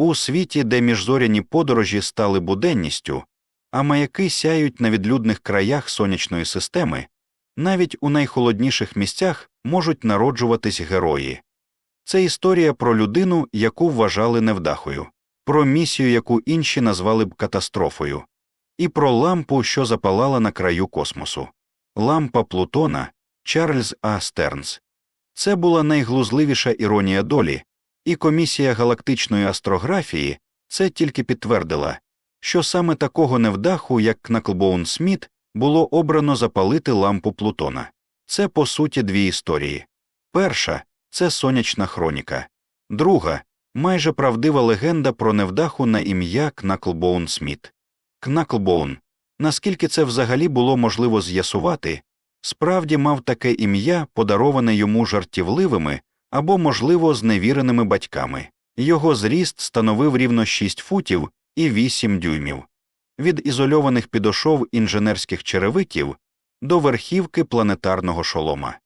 У світі, де міжзоряні подорожі стали буденністю, а маяки сяють на відлюдних краях сонячної системи, навіть у найхолодніших місцях можуть народжуватись герої. Це історія про людину, яку вважали невдахою, про місію, яку інші назвали б катастрофою, і про лампу, що запалала на краю космосу. Лампа Плутона Чарльз А. Стернс. Це була найглузливіша іронія долі, і комісія галактичної астрографії це тільки підтвердила, що саме такого невдаху, як Кнаклбоун Сміт, було обрано запалити лампу Плутона. Це по суті дві історії. Перша це сонячна хроніка, друга майже правдива легенда про невдаху на ім'я Кнаклбоун Сміт. Кнаклбоун, наскільки це взагалі було можливо з'ясувати, справді мав таке ім'я, подароване йому жартівливими або, можливо, зневіреними батьками. Його зріст становив рівно 6 футів і 8 дюймів. Від ізольованих підошов інженерських черевиків до верхівки планетарного шолома.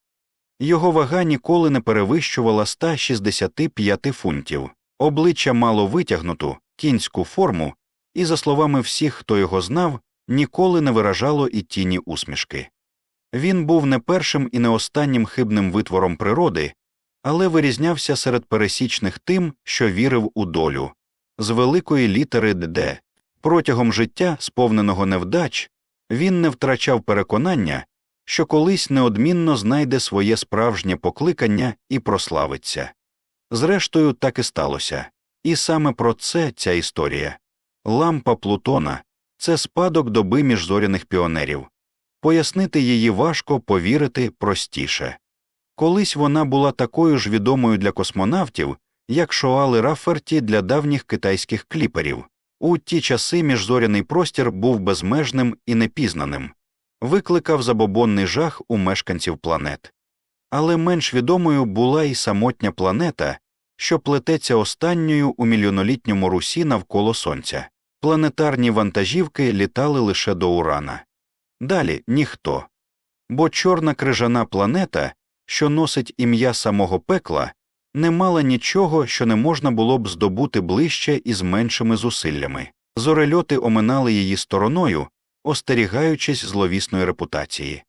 Його вага ніколи не перевищувала 165 фунтів, обличчя мало витягнуту, кінську форму, і, за словами всіх, хто його знав, ніколи не виражало і тіні усмішки. Він був не першим і не останнім хибним витвором природи, але вирізнявся серед пересічних тим, що вірив у долю, з великої літери Д. Протягом життя, сповненого невдач, він не втрачав переконання, що колись неодмінно знайде своє справжнє покликання і прославиться. Зрештою, так і сталося, і саме про це ця історія лампа Плутона це спадок доби міжзоряних піонерів. Пояснити її важко повірити простіше. Колись вона була такою ж відомою для космонавтів, як Шоали Раферті для давніх китайських кліперів. У ті часи міжзоряний простір був безмежним і непізнаним, викликав забобонний жах у мешканців планет. Але менш відомою була і самотня планета, що плететься останньою у мільйонолітньому русі навколо Сонця. Планетарні вантажівки літали лише до Урана. Далі ніхто. Бо чорна крижана планета, що носить ім'я самого пекла, не мала нічого, що не можна було б здобути ближче і з меншими зусиллями. Зорельоти оминали її стороною, остерігаючись зловісної репутації.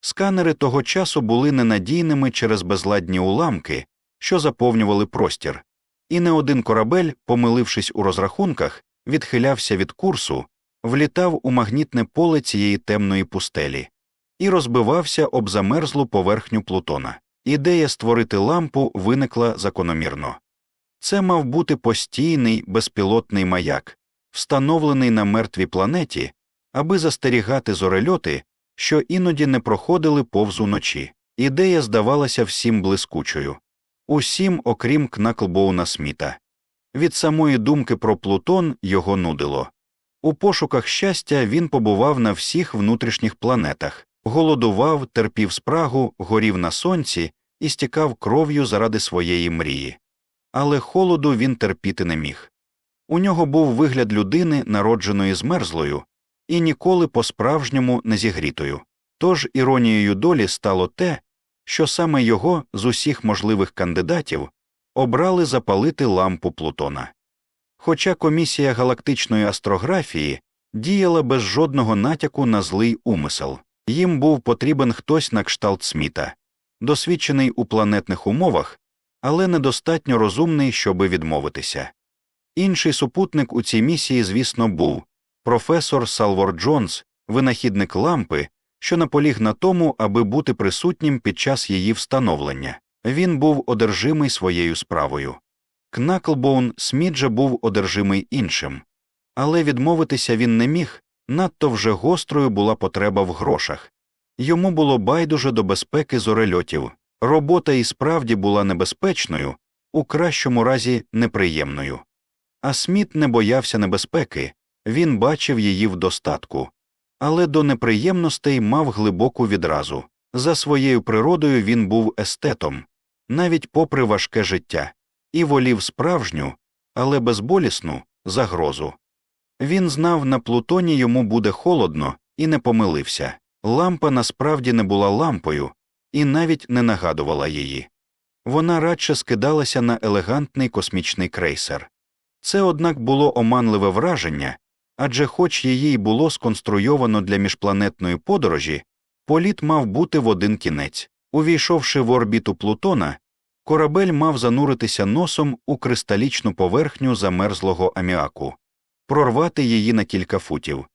Сканери того часу були ненадійними через безладні уламки, що заповнювали простір, і не один корабель, помилившись у розрахунках, відхилявся від курсу, влітав у магнітне поле цієї темної пустелі і розбивався об замерзлу поверхню Плутона. Ідея створити лампу виникла закономірно. Це мав бути постійний безпілотний маяк, встановлений на мертвій планеті, аби застерігати зорельоти, що іноді не проходили повз уночі. Ідея здавалася всім блискучою, усім, окрім Кнаклбоуна Сміта. Від самої думки про Плутон його нудило. У пошуках щастя він побував на всіх внутрішніх планетах, голодував, терпів спрагу, горів на сонці і стікав кров'ю заради своєї мрії. Але холоду він терпіти не міг. У нього був вигляд людини, народженої змерзлою, і ніколи по справжньому не зігрітою. Тож іронією долі стало те, що саме його з усіх можливих кандидатів обрали запалити лампу Плутона. Хоча комісія галактичної астрографії діяла без жодного натяку на злий умисел, їм був потрібен хтось на кшталт Сміта, досвідчений у планетних умовах, але недостатньо розумний, щоби відмовитися. Інший супутник у цій місії, звісно, був професор Салвор Джонс, винахідник лампи, що наполіг на тому, аби бути присутнім під час її встановлення. Він був одержимий своєю справою. Кнаклбоун Сміт же був одержимий іншим, але відмовитися він не міг, надто вже гострою була потреба в грошах. Йому було байдуже до безпеки зорельотів. Робота і справді була небезпечною, у кращому разі неприємною. А Сміт не боявся небезпеки, він бачив її в достатку, але до неприємностей мав глибоку відразу. За своєю природою він був естетом, навіть попри важке життя, і волів справжню, але безболісну загрозу. Він знав, на Плутоні йому буде холодно і не помилився. Лампа насправді не була лампою і навіть не нагадувала її. Вона радше скидалася на елегантний космічний крейсер. Це, однак, було оманливе враження, адже, хоч її й було сконструйовано для міжпланетної подорожі, політ мав бути в один кінець. Увійшовши в орбіту Плутона, корабель мав зануритися носом у кристалічну поверхню замерзлого аміаку, прорвати її на кілька футів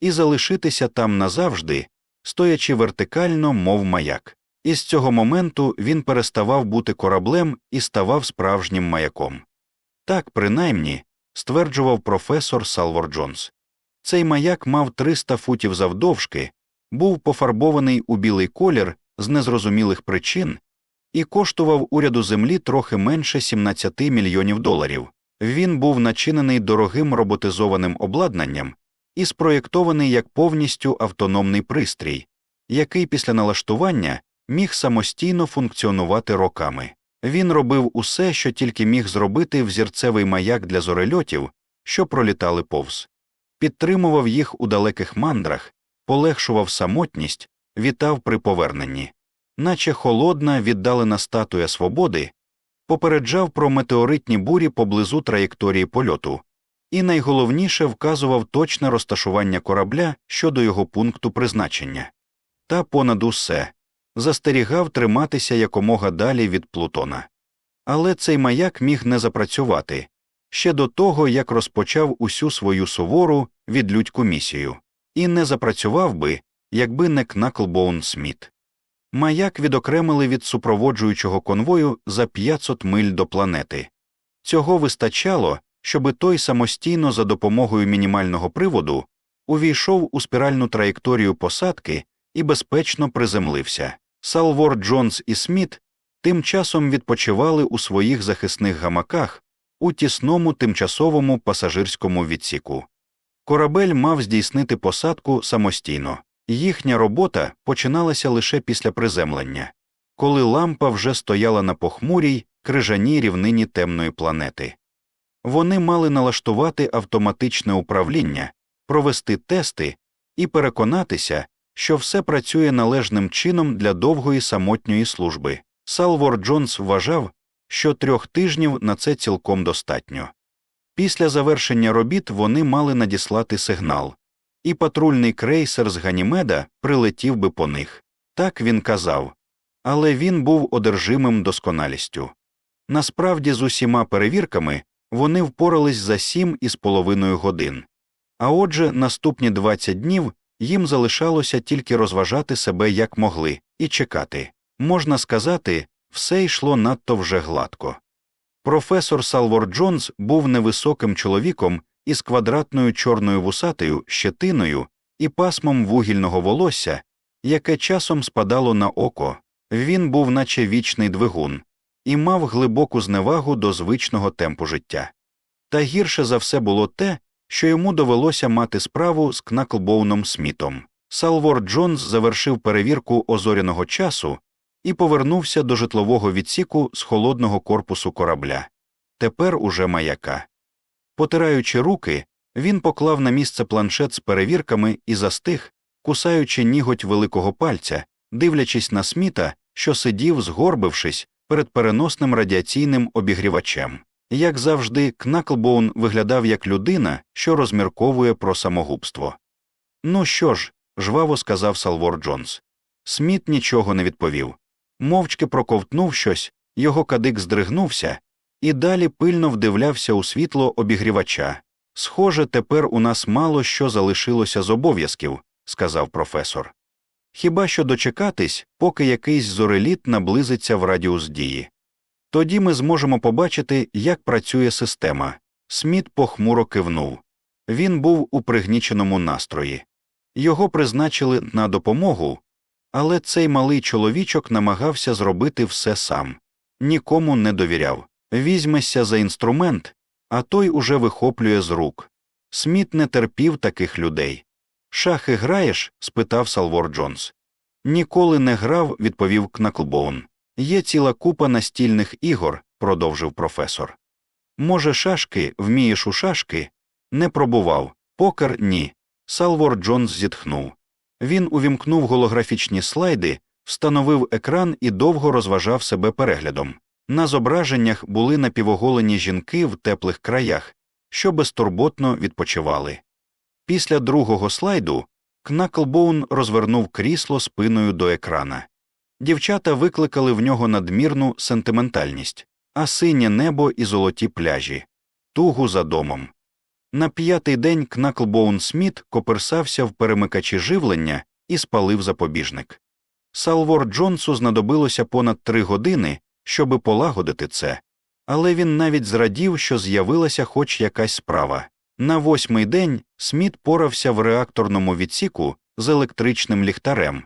і залишитися там назавжди, стоячи вертикально, мов маяк. І з цього моменту він переставав бути кораблем і ставав справжнім маяком. Так, принаймні, стверджував професор Салвор Джонс. Цей маяк мав 300 футів завдовжки, був пофарбований у білий колір з незрозумілих причин і коштував уряду землі трохи менше 17 мільйонів доларів. Він був начинений дорогим роботизованим обладнанням і спроєктований як повністю автономний пристрій, який після налаштування міг самостійно функціонувати роками. Він робив усе, що тільки міг зробити взірцевий маяк для зорельотів, що пролітали повз, підтримував їх у далеких мандрах, полегшував самотність, вітав при поверненні, наче холодна, віддалена статуя свободи, попереджав про метеоритні бурі поблизу траєкторії польоту, і найголовніше вказував точне розташування корабля щодо його пункту призначення. Та понад усе застерігав триматися якомога далі від Плутона. Але цей маяк міг не запрацювати ще до того, як розпочав усю свою сувору відлюдьку місію, і не запрацював би, якби не Кнаклбоун Сміт. Маяк відокремили від супроводжуючого конвою за 500 миль до планети. Цього вистачало, щоби той самостійно за допомогою мінімального приводу увійшов у спіральну траєкторію посадки і безпечно приземлився. Салвор Джонс і Сміт тим часом відпочивали у своїх захисних гамаках у тісному тимчасовому пасажирському відсіку. Корабель мав здійснити посадку самостійно, їхня робота починалася лише після приземлення, коли лампа вже стояла на похмурій крижаній рівнині темної планети. Вони мали налаштувати автоматичне управління, провести тести і переконатися, що все працює належним чином для довгої самотньої служби. Салвор Джонс вважав, що трьох тижнів на це цілком достатньо. Після завершення робіт вони мали надіслати сигнал, і патрульний крейсер з Ганімеда прилетів би по них. Так він казав, але він був одержимим досконалістю. Насправді, з усіма перевірками вони впорались за сім із половиною годин. А отже, наступні 20 днів їм залишалося тільки розважати себе як могли і чекати. Можна сказати, все йшло надто вже гладко. Професор Салвор Джонс був невисоким чоловіком із квадратною чорною вусатою щетиною і пасмом вугільного волосся, яке часом спадало на око. Він був, наче вічний двигун, і мав глибоку зневагу до звичного темпу життя. Та гірше за все було те, що йому довелося мати справу з Кнаклбоуном Смітом. Салвор Джонс завершив перевірку озоряного часу і повернувся до житлового відсіку з холодного корпусу корабля, тепер уже маяка. Потираючи руки, він поклав на місце планшет з перевірками і застиг, кусаючи ніготь великого пальця, дивлячись на сміта, що сидів, згорбившись перед переносним радіаційним обігрівачем. Як завжди, Кнаклбоун виглядав як людина, що розмірковує про самогубство. Ну що ж, жваво сказав Салвор Джонс. Сміт нічого не відповів. Мовчки проковтнув щось, його кадик здригнувся, і далі пильно вдивлявся у світло обігрівача. Схоже, тепер у нас мало що залишилося з обов'язків, сказав професор. Хіба що дочекатись, поки якийсь зореліт наблизиться в радіус дії. Тоді ми зможемо побачити, як працює система. Сміт похмуро кивнув. Він був у пригніченому настрої. Його призначили на допомогу, але цей малий чоловічок намагався зробити все сам, нікому не довіряв. Візьмешся за інструмент, а той уже вихоплює з рук. Сміт не терпів таких людей. Шахи граєш? спитав Салвор Джонс. Ніколи не грав, відповів Кнаклбоун. Є ціла купа настільних ігор, продовжив професор. Може, шашки, вмієш у шашки? Не пробував. Покер ні. Салвор Джонс зітхнув. Він увімкнув голографічні слайди, встановив екран і довго розважав себе переглядом. На зображеннях були напівоголені жінки в теплих краях, що безтурботно відпочивали. Після другого слайду Кнаклбоун розвернув крісло спиною до екрана. Дівчата викликали в нього надмірну сентиментальність, а синє небо і золоті пляжі, тугу за домом. На п'ятий день Кнаклбоун Сміт коперсався в перемикачі живлення і спалив запобіжник. Салвор Джонсу знадобилося понад три години, щоби полагодити це, але він навіть зрадів, що з'явилася хоч якась справа. На восьмий день Сміт порався в реакторному відсіку з електричним ліхтарем,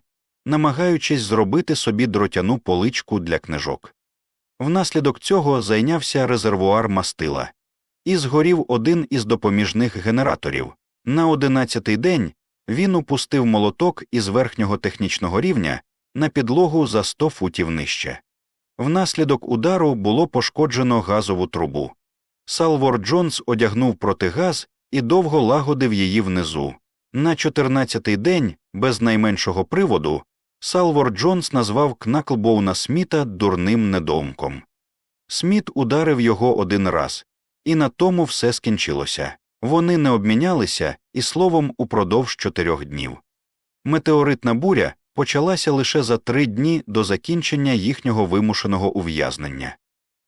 намагаючись зробити собі дротяну поличку для книжок. Внаслідок цього зайнявся резервуар мастила і згорів один із допоміжних генераторів. На одинадцятий день він упустив молоток із верхнього технічного рівня на підлогу за 100 футів нижче. Внаслідок удару було пошкоджено газову трубу. Салвор Джонс одягнув протигаз і довго лагодив її внизу. На 14-й день, без найменшого приводу, Салвор Джонс назвав Кнаклбоуна Сміта дурним недоумком. Сміт ударив його один раз, і на тому все скінчилося. Вони не обмінялися і словом упродовж чотирьох днів. Метеоритна буря почалася лише за три дні до закінчення їхнього вимушеного ув'язнення.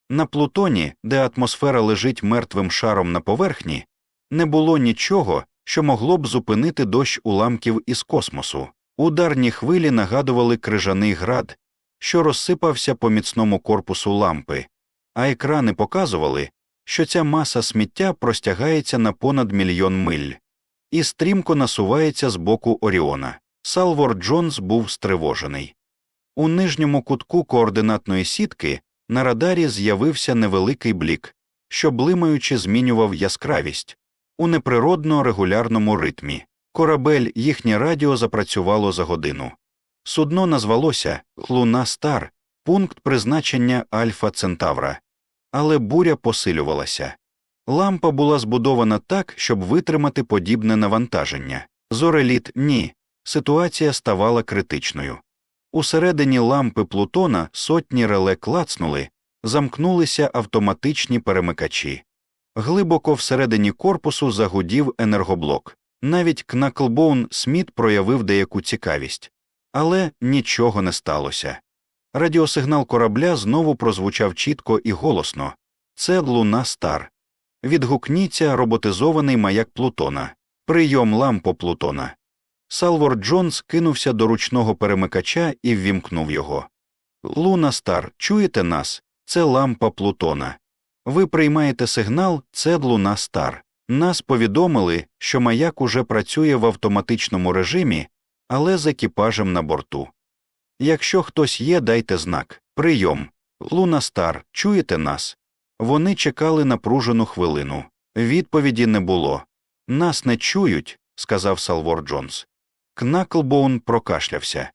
На Плутоні, де атмосфера лежить мертвим шаром на поверхні, не було нічого, що могло б зупинити дощ уламків із космосу. Ударні хвилі нагадували крижаний град, що розсипався по міцному корпусу лампи, а екрани показували, що ця маса сміття простягається на понад мільйон миль і стрімко насувається з боку Оріона. Салвор Джонс був стривожений. У нижньому кутку координатної сітки на радарі з'явився невеликий блік, що блимаючи змінював яскравість у неприродно регулярному ритмі. Корабель їхнє радіо запрацювало за годину. Судно назвалося Луна Стар, пункт призначення Альфа Центавра, але буря посилювалася. Лампа була збудована так, щоб витримати подібне навантаження. Зореліт ні. Ситуація ставала критичною. Усередині лампи Плутона сотні реле клацнули, замкнулися автоматичні перемикачі. Глибоко всередині корпусу загудів енергоблок. Навіть Кнаклбоун Сміт проявив деяку цікавість, але нічого не сталося. Радіосигнал корабля знову прозвучав чітко і голосно це луна стар. Відгукніться роботизований маяк Плутона, прийом лампо Плутона. Салвор Джонс кинувся до ручного перемикача і ввімкнув його. Луна Стар, чуєте нас? Це лампа Плутона. Ви приймаєте сигнал, це луна Стар. Нас повідомили, що маяк уже працює в автоматичному режимі, але з екіпажем на борту. Якщо хтось є, дайте знак. Прийом. Луна Стар, чуєте нас? Вони чекали напружену хвилину. Відповіді не було. Нас не чують, сказав Салвор Джонс. Кнаклбоун прокашлявся.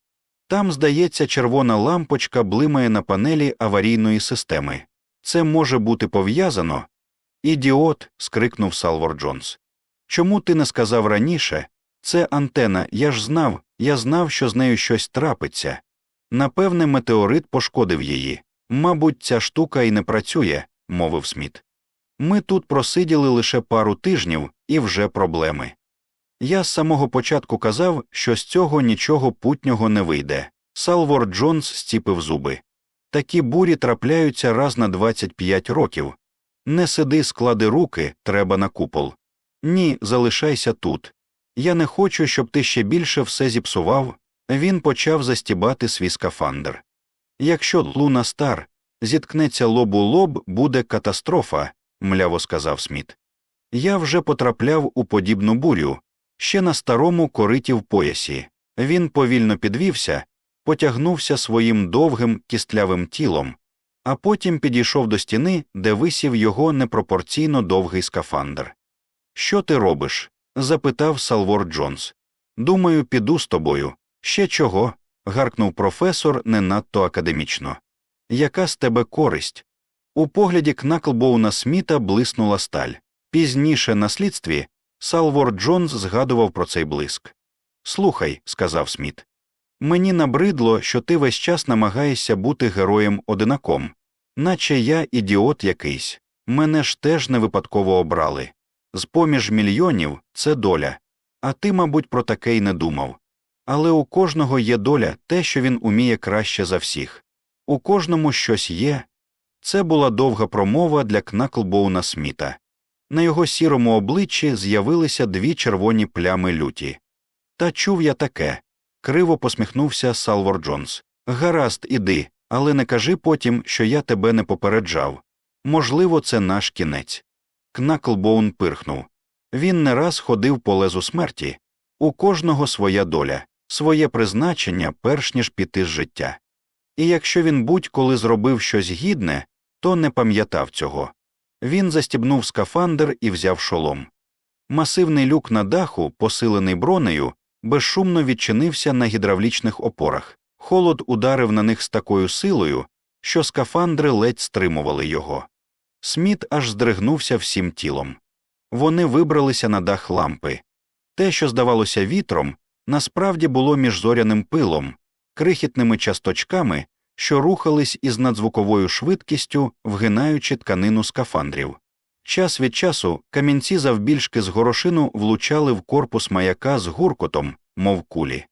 Там, здається, червона лампочка блимає на панелі аварійної системи. Це може бути пов'язано. Ідіот. скрикнув Салвор Джонс. Чому ти не сказав раніше? Це антена, я ж знав, я знав, що з нею щось трапиться. Напевне, метеорит пошкодив її. Мабуть, ця штука і не працює, мовив Сміт. Ми тут просиділи лише пару тижнів і вже проблеми. Я з самого початку казав, що з цього нічого путнього не вийде. Салвор Джонс стіпив зуби. Такі бурі трапляються раз на 25 років. Не сиди, склади руки, треба на купол. Ні, залишайся тут. Я не хочу, щоб ти ще більше все зіпсував. Він почав застібати свій скафандр. Якщо луна стар зіткнеться лоб у лоб, буде катастрофа, мляво сказав Сміт. Я вже потрапляв у подібну бурю, ще на старому кориті в поясі. Він повільно підвівся, потягнувся своїм довгим кістлявим тілом, а потім підійшов до стіни, де висів його непропорційно довгий скафандр. Що ти робиш? запитав Салвор Джонс. Думаю, піду з тобою. Ще чого? гаркнув професор не надто академічно. Яка з тебе користь? У погляді Кнаклбоуна Сміта блиснула сталь. Пізніше на слідстві Салвор Джонс згадував про цей блиск. Слухай, сказав Сміт. Мені набридло, що ти весь час намагаєшся бути героєм одинаком, наче я ідіот якийсь. Мене ж теж не випадково обрали. з поміж мільйонів це доля, а ти, мабуть, про таке й не думав. Але у кожного є доля те, що він уміє краще за всіх. У кожному щось є. Це була довга промова для Кнаклбоуна Сміта. На його сірому обличчі з'явилися дві червоні плями люті. Та чув я таке. Криво посміхнувся Салвор Джонс. Гаразд, іди, але не кажи потім, що я тебе не попереджав. Можливо, це наш кінець. Кнаклбоун пирхнув. Він не раз ходив по лезу смерті. У кожного своя доля, своє призначення, перш ніж піти з життя. І якщо він будь-коли зробив щось гідне, то не пам'ятав цього. Він застібнув скафандр і взяв шолом. Масивний люк на даху, посилений бронею, безшумно відчинився на гідравлічних опорах. Холод ударив на них з такою силою, що скафандри ледь стримували його. Сміт аж здригнувся всім тілом. Вони вибралися на дах лампи. Те, що здавалося вітром, насправді було міжзоряним пилом, крихітними часточками, що рухались із надзвуковою швидкістю, вгинаючи тканину скафандрів. Час від часу камінці завбільшки з горошину влучали в корпус маяка з гуркотом, мов кулі.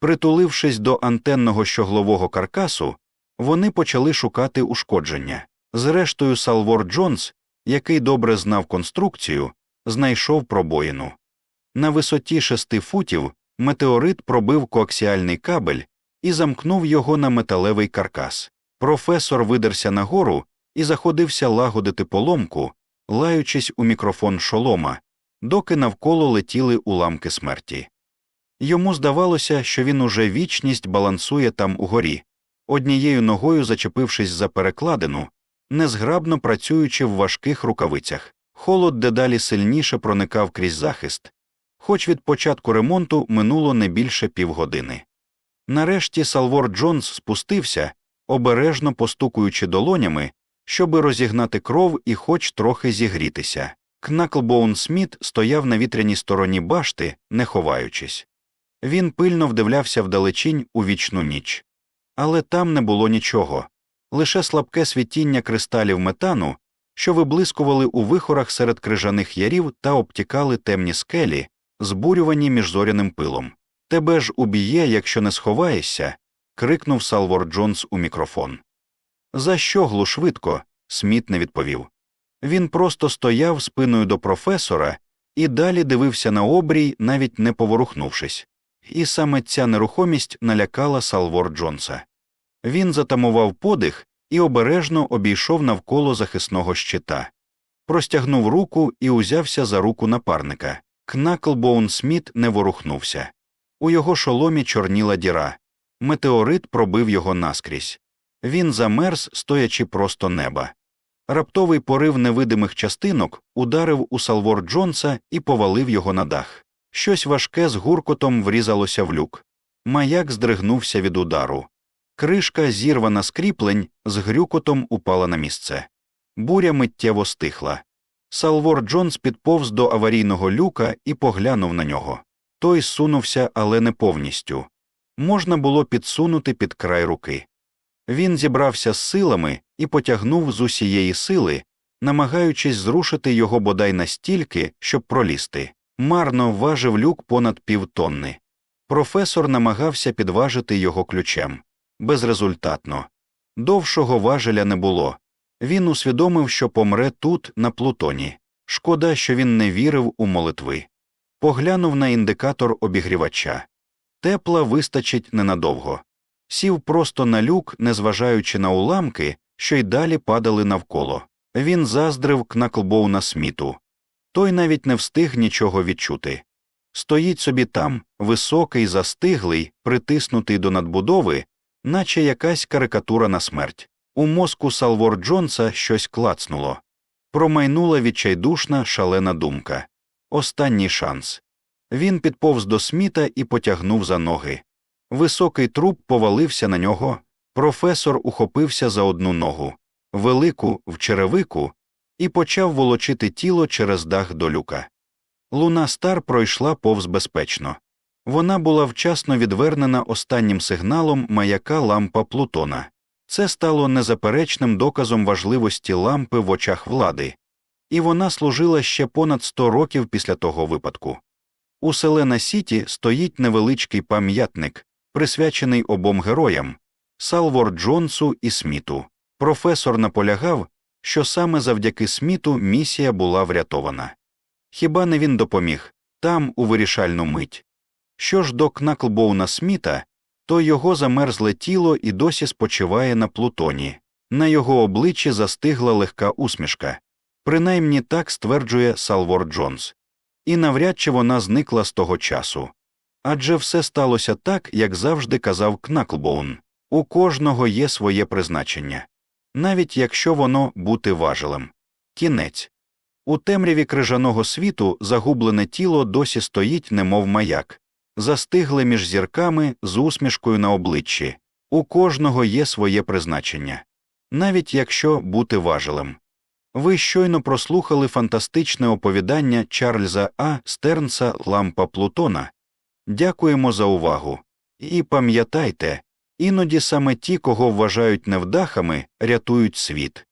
Притулившись до антенного щоглового каркасу, вони почали шукати ушкодження. Зрештою, Салвор Джонс, який добре знав конструкцію, знайшов пробоїну. На висоті шести футів метеорит пробив коаксіальний кабель і замкнув його на металевий каркас. Професор видерся нагору і заходився лагодити поломку, лаючись у мікрофон шолома, доки навколо летіли уламки смерті. Йому здавалося, що він уже вічність балансує там угорі, однією ногою зачепившись за перекладину, незграбно працюючи в важких рукавицях. Холод дедалі сильніше проникав крізь захист, хоч від початку ремонту минуло не більше півгодини. Нарешті Салвор Джонс спустився, обережно постукуючи долонями, щоби розігнати кров і хоч трохи зігрітися. Кнаклбоун Сміт стояв на вітряній стороні башти, не ховаючись. Він пильно вдивлявся вдалечінь у вічну ніч. Але там не було нічого лише слабке світіння кристалів метану, що виблискували у вихорах серед крижаних ярів та обтікали темні скелі, збурювані міжзоряним пилом. Тебе ж уб'є, якщо не сховаєшся. крикнув Салвор Джонс у мікрофон. За що глу швидко? Сміт не відповів. Він просто стояв спиною до професора і далі дивився на обрій, навіть не поворухнувшись. І саме ця нерухомість налякала Салвор Джонса. Він затамував подих і обережно обійшов навколо захисного щита, простягнув руку і узявся за руку напарника. Кнаклбоун Сміт не ворухнувся. У його шоломі чорніла діра. Метеорит пробив його наскрізь. Він замерз, стоячи просто неба. Раптовий порив невидимих частинок ударив у Салвор Джонса і повалив його на дах. Щось важке з гуркотом врізалося в люк. Маяк здригнувся від удару. Кришка, зірвана з кріплень, з грюкотом упала на місце. Буря миттєво стихла. Салвор Джонс підповз до аварійного люка і поглянув на нього. Той сунувся, але не повністю. Можна було підсунути під край руки. Він зібрався з силами і потягнув з усієї сили, намагаючись зрушити його бодай настільки, щоб пролізти. Марно важив люк понад півтонни. Професор намагався підважити його ключем безрезультатно. Довшого важеля не було. Він усвідомив, що помре тут, на Плутоні. Шкода, що він не вірив у молитви. Поглянув на індикатор обігрівача. Тепла вистачить ненадовго. Сів просто на люк, незважаючи на уламки, що й далі падали навколо. Він заздрив Кнаклбоуна Сміту. Той навіть не встиг нічого відчути. Стоїть собі там, високий, застиглий, притиснутий до надбудови, наче якась карикатура на смерть. У мозку Салвор Джонса щось клацнуло. Промайнула відчайдушна шалена думка. Останній шанс. Він підповз до сміта і потягнув за ноги. Високий труп повалився на нього. Професор ухопився за одну ногу, велику в черевику, і почав волочити тіло через дах до люка. Луна стар пройшла повз безпечно. Вона була вчасно відвернена останнім сигналом маяка лампа Плутона. Це стало незаперечним доказом важливості лампи в очах влади. І вона служила ще понад 100 років після того випадку. У Селена Сіті стоїть невеличкий пам'ятник, присвячений обом героям Салвор Джонсу і Сміту. Професор наполягав, що саме завдяки Сміту місія була врятована. Хіба не він допоміг там, у вирішальну мить? Що ж до Кнаклбоуна Сміта, то його замерзле тіло і досі спочиває на Плутоні. На його обличчі застигла легка усмішка. Принаймні так стверджує Салвор Джонс. І навряд чи вона зникла з того часу. Адже все сталося так, як завжди казав Кнаклбоун у кожного є своє призначення, навіть якщо воно бути важелем. Кінець. У темряві крижаного світу загублене тіло досі стоїть, немов маяк, застигле між зірками з усмішкою на обличчі. У кожного є своє призначення, навіть якщо бути важелем. Ви щойно прослухали фантастичне оповідання Чарльза А. Стернса Лампа Плутона. Дякуємо за увагу. І пам'ятайте, іноді саме ті, кого вважають невдахами, рятують світ.